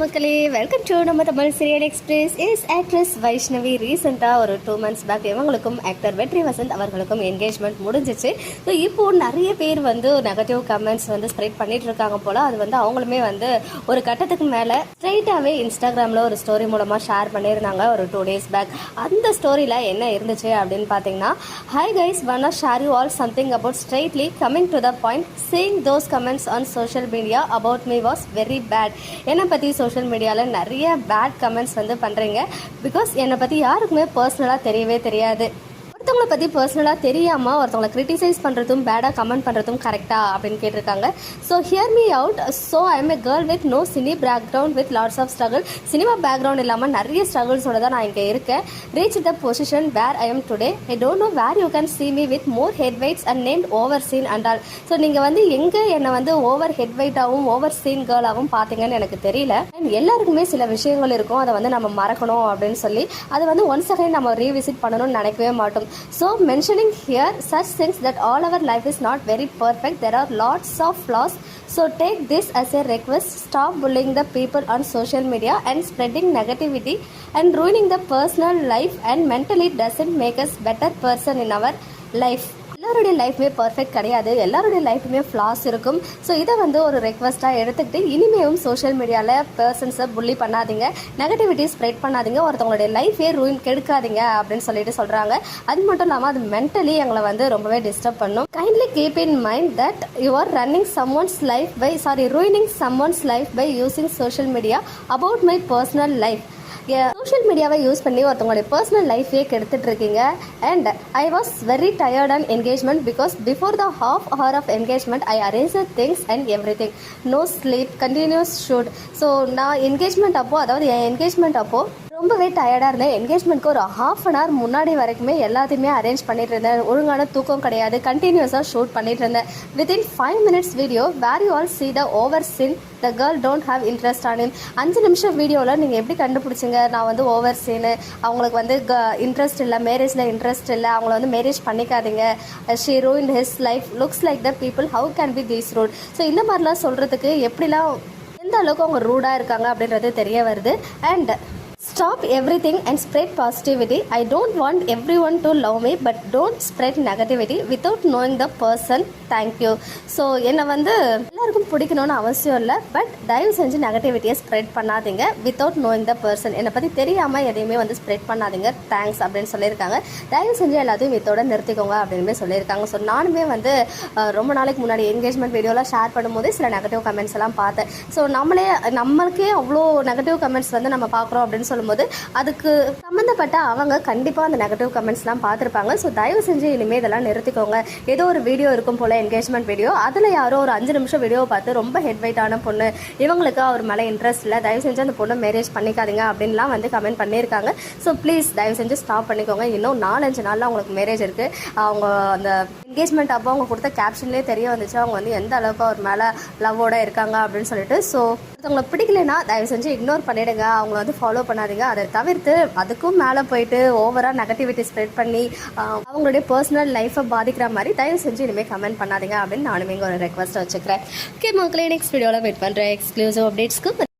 மக்களே welcome to நம்ம Tamil serial express is actress Vaishnavi ரீசெண்டாக ஒரு டூ மந்த்ஸ் பேக் இவங்களுக்கும் ஆக்டர் வெற்றி வசந்த் அவர்களுக்கும் என்கேஜ்மெண்ட் முடிஞ்சிச்சு. ஸோ இப்போ நிறைய பேர் வந்து நெகட்டிவ் கமெண்ட்ஸ் வந்து ஸ்ப்ரெட் பண்ணிட்டு இருக்காங்க போல. அது வந்து அவங்களுமே வந்து ஒரு கட்டத்துக்கு மேலே ஸ்ட்ரைட்டாகவே இன்ஸ்டாகிராமில் ஒரு ஸ்டோரி மூலமாக ஷேர் பண்ணியிருந்தாங்க ஒரு டூ டேஸ் பேக் அந்த ஸ்டோரியில் என்ன இருந்துச்சு அப்படின்னு பார்த்தீங்கன்னா hi guys one share you all something about straightly coming to the point saying those comments on social media about me was very bad என்னை பற்றி சோஷியல் மீடியாவில் நிறைய பேட் கமெண்ட்ஸ் வந்து பண்ணுறீங்க பிகாஸ் என்னை பற்றி யாருக்குமே பர்சனலாக தெரியவே தெரியாது. ஒருத்தவங்களை பற்றி பர்சனலாக தெரியாமல் ஒருத்தவங்களை கிரிட்டிசைஸ் பண்ணுறதும் பேடாக கமெண்ட் பண்ணுறதும் கரெக்டாக அப்படின்னு கேட்டிருக்காங்க. So hear me out so I am a girl with no cine background with lots of struggle cinema background இல்லாமல் நிறைய ஸ்ட்ரகிள்ஸோட தான் நான் இங்கே இருக்கேன். Reach the position where I am today I don't know where you can see me with more head weights and named over scene and all so நீங்கள் வந்து எங்கே என்னை வந்து ஓவர் ஹெட் வெயிட்டாகவும் ஓவர் சீன் கேர்ளாகவும் பார்த்தீங்கன்னு எனக்கு தெரியல. அண்ட் எல்லாருக்குமே சில விஷயங்கள் இருக்கும். அதை வந்து நம்ம மறக்கணும் அப்படின்னு சொல்லி அதை வந்து ஒன்ஸ் அகைன் நம்ம ரீவிசிட் பண்ணணும்னு நினைக்கவே மாட்டோம். So, mentioning here such things that all our life is not very perfect, there are lots of flaws. So, take this as a request stop bullying the people on social media and spreading negativity and ruining the personal life, and mentally, doesn't make us better person in our life. எல்லாருடைய லைஃப்புமே perfect கிடையாது. எல்லாருடைய லைஃப்புமே flaws இருக்கும். So இதை வந்து ஒரு ரெக்வஸ்ட்டாக எடுத்துக்கிட்டு இனிமேவும் social மீடியாவில் பர்சன்ஸை புள்ளி பண்ணாதீங்க. நெகட்டிவிட்டி ஸ்ப்ரெட் பண்ணாதீங்க. ஒருத்தவங்களுடைய லைஃபே ரூயின் கெடுக்காதீங்க அப்படின்னு சொல்லிட்டு சொல்கிறாங்க அது மட்டும் இல்லாமல் அது மென்டலி எங்களை வந்து ரொம்பவே டிஸ்டர்ப் பண்ணும். Kindly keep in mind that you are running some one's life by sorry ruining some one's life by using social media about my personal life social மீடியாவை யூஸ் பண்ணி ஒருத்தவங்களுடைய பர்சனல் லைஃபே கெடுத்துட்டு இருக்கீங்க. And I was very tired and engagement because before the half hour of engagement I arrange things and every thing no sleep continues shoot so நான் engagement அப்போ அதாவது என் engagement அப்போ ரொம்பவே டயர்டாக இருந்தேன். என்கேஜ்மெண்ட்க்கு ஒரு ஹாஃப் அன் ஹவர் முன்னாடி வரைக்குமே எல்லாத்தையுமே அரேஞ்ச் பண்ணிட்டு இருந்தேன். ஒழுங்கான தூக்கம் கிடையாது. கண்டினியூஸாக ஷூட் பண்ணிட்டு இருந்தேன். Within five minutes video where you all see the over scene the girl don't have interest on அஞ்சு நிமிஷம் வீடியோவில் நீங்கள் எப்படி கண்டுபிடிச்சிங்க? நான் வந்து ஓவர் சீனு அவங்களுக்கு வந்து க இன்ட்ரெஸ்ட் இல்லை மேரேஜில் இன்ட்ரெஸ்ட் இல்லை அவங்கள வந்து மேரேஜ் பண்ணிக்காதீங்க. She ruin his life looks like the people how can be these rude so இந்த மாதிரிலாம் சொல்கிறதுக்கு எப்படிலாம் எந்த அளவுக்கு அவங்க ரூடாக இருக்காங்க அப்படின்றது தெரிய வருது. And stop everything and spread positivity I don't want everyone to love me but don't spread negativity without knowing the person thank you so என்னை வந்து எல்லாருக்கும் பிடிக்கணும்னு அவசியம் இல்லை பட் தயவு செஞ்சு நெகட்டிவிட்டியை ஸ்ப்ரெட் பண்ணாதீங்க வித்தவுட் நோயிங் த பர்சன் என்னை பற்றி தெரியாமல் எதையுமே வந்து ஸ்ப்ரெட் பண்ணாதீங்க. தேங்க்ஸ் அப்படின்னு சொல்லியிருக்காங்க. தயவு செஞ்சு எல்லாத்தையும் இதோட நிறுத்திக்கோங்க அப்படின்னு சொல்லியிருக்காங்க. ஸோ நானுமே வந்து ரொம்ப நாளைக்கு முன்னாடி என்கேஜ்மெண்ட் வீடியோலாம் ஷேர் பண்ணும்போது சில நெகட்டிவ் கமெண்ட்ஸ் எல்லாம் பார்த்தேன். ஸோ நம்மளே நம்மளுக்கே அவ்வளோ நெகட்டிவ் கமெண்ட்ஸ் வந்து நம்ம பார்க்குறோம் அப்படின்னு சொல்லும்போது அதுக்கு சம்மந்தப்பட்ட அவங்க கண்டிப்பாக அந்த நெகட்டிவ் கமெண்ட்ஸ்லாம் பார்த்துருப்பாங்க. ஸோ தயவு செஞ்சு இனிமேல் இதெல்லாம் நிறுத்திக்கோங்க. ஏதோ ஒரு வீடியோ இருக்கும் போல் என்கேஜ்மெண்ட் வீடியோ அதில் யாரோ ஒரு அஞ்சு நிமிஷம் வீடியோவை பார்த்து ரொம்ப ஹெட் வெயிட்டான பொண்ணு இவங்களுக்கு அவர் மேலே இன்ட்ரெஸ்ட் இல்லை. தயவு செஞ்சு அந்த பொண்ணை மேரேஜ் பண்ணிக்காதீங்க அப்படின்லாம் வந்து கமெண்ட் பண்ணியிருக்காங்க. ஸோ ப்ளீஸ் தயவு செஞ்சு ஸ்டாப் பண்ணிக்கோங்க. இன்னும் நாலஞ்சு நாளில் அவங்களுக்கு மேரேஜ் இருக்குது அவங்க அந்த என்கேஜ்மெண்ட் அப்போ அவங்க கொடுத்த கேப்ஷன்லேயே தெரிய வந்துச்சு. அவங்க வந்து எந்த அளவுக்கு அவர் மேலே லவ்வோட இருக்காங்க அப்படின்னு சொல்லிட்டு. ஸோ ஒருத்தவங்களை பிடிக்கலைன்னா தயவு செஞ்சு இக்னோர் பண்ணிடுங்க. அவங்கள வந்து ஃபாலோ பண்ணாதீங்க. அதை தவிர்த்து அதுக்கும் மேலே போயிட்டு ஓவராக நெகட்டிவிட்டி ஸ்ப்ரெட் பண்ணி அவங்களுடைய பர்சனல் லைஃப்பை பாதிக்கிற மாதிரி தயவு செஞ்சு இனிமேல் கமெண்ட் பண்ணாதீங்க அப்படின்னு நானுமே இங்கே ஒரு ரெக்வஸ்ட் வச்சுக்கிறேன். ஓகே மக்களே நெக்ஸ்ட் வீடியோவில் வெயிட் பண்ணுறேன் எக்ஸ்க்ளூசிவ் அப்டேட்ஸ்க்கு